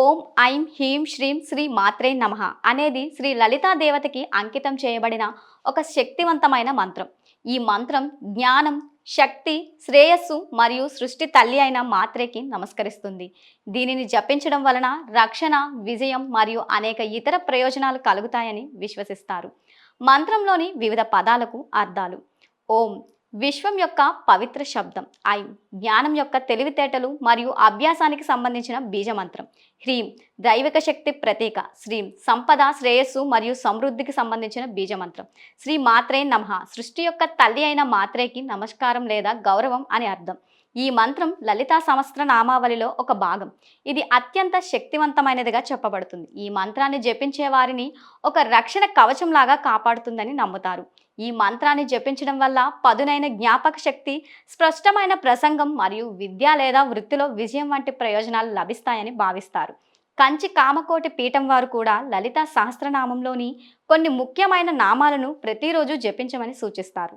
ఓం ఐం హ్రీం శ్రీం శ్రీ మాత్రే నమః అనేది శ్రీ లలితా దేవతకి అంకితం చేయబడిన ఒక శక్తివంతమైన మంత్రం. ఈ మంత్రం జ్ఞానం శక్తి శ్రేయస్సు మరియు సృష్టి తల్లి అయిన మాత్రేకి నమస్కరిస్తుంది. దీనిని జపించడం వలన రక్షణ విజయం మరియు అనేక ఇతర ప్రయోజనాలు కలుగుతాయని విశ్వసిస్తారు. మంత్రంలోని వివిధ పదాలకు అర్థాలు. ఓం విశ్వం యొక్క పవిత్ర శబ్దం ఐం జ్ఞానం యొక్క తెలివితేటలు మరియు అభ్యాసానికి సంబంధించిన బీజమంత్రం. హ్రీం దైవిక శక్తి ప్రతీక. శ్రీం సంపద శ్రేయస్సు మరియు సమృద్ధికి సంబంధించిన బీజమంత్రం. శ్రీ మాత్రే నమః సృష్టి యొక్క తల్లి అయిన మాత్రేకి నమస్కారం లేదా గౌరవం అని అర్థం. ఈ మంత్రం లలితా సమస్త్ర నామావళిలో ఒక భాగం. ఇది అత్యంత శక్తివంతమైనదిగా చెప్పబడుతుంది. ఈ మంత్రాన్ని జపించే వారిని ఒక రక్షణ కవచంలాగా కాపాడుతుందని నమ్ముతారు. ఈ మంత్రాన్ని జపించడం వల్ల పదునైన జ్ఞాపక శక్తి స్పష్టమైన ప్రసంగం మరియు విద్య లేదా వృత్తిలో విజయం వంటి ప్రయోజనాలు లభిస్తాయని భావిస్తారు. కంచి కామకోటి పీఠం వారు కూడా లలిత సహస్రనామంలోని కొన్ని ముఖ్యమైన నామాలను ప్రతిరోజు జపించమని సూచిస్తారు.